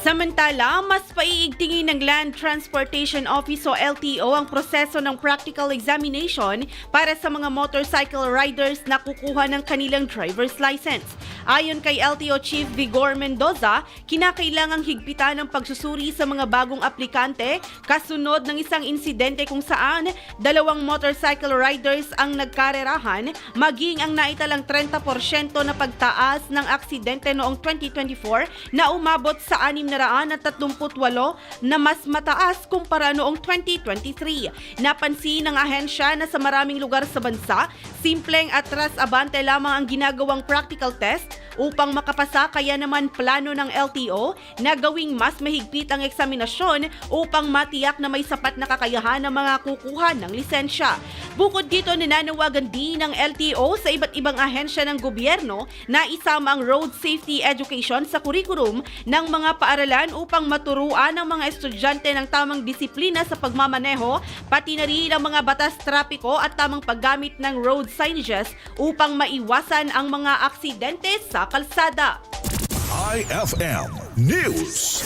Samantala, mas paiigtingin ng Land Transportation Office o LTO ang proseso ng practical examination para sa mga motorcycle riders na kukuha ng kanilang driver's license. Ayon kay LTO Chief Vigor Mendoza, kinakailangang higpitan ang pagsusuri sa mga bagong aplikante kasunod ng isang insidente kung saan dalawang motorcycle riders ang nagkarerahan maging ang naitalang 30% na pagtaas ng aksidente noong 2024 na umabot sa 638 na mas mataas kumpara noong 2023. Napansin ng ahensya na sa maraming lugar sa bansa, simpleng atras abante lamang ang ginagawang practical test upang makapasa kaya naman plano ng LTO na gawing mas mahigpit ang eksaminasyon upang matiyak na may sapat na kakayahan ng mga kukuha ng lisensya. Bukod dito, ninanawagan din ng LTO sa iba't ibang ahensya ng gobyerno na isama ang road safety education sa kurikulum ng mga paaralan upang maturuan ang mga estudyante ng tamang disiplina sa pagmamaneho, pati na rin ang mga batas trapiko at tamang paggamit ng road signages upang maiwasan ang mga aksidente sa kalsada. IFM News.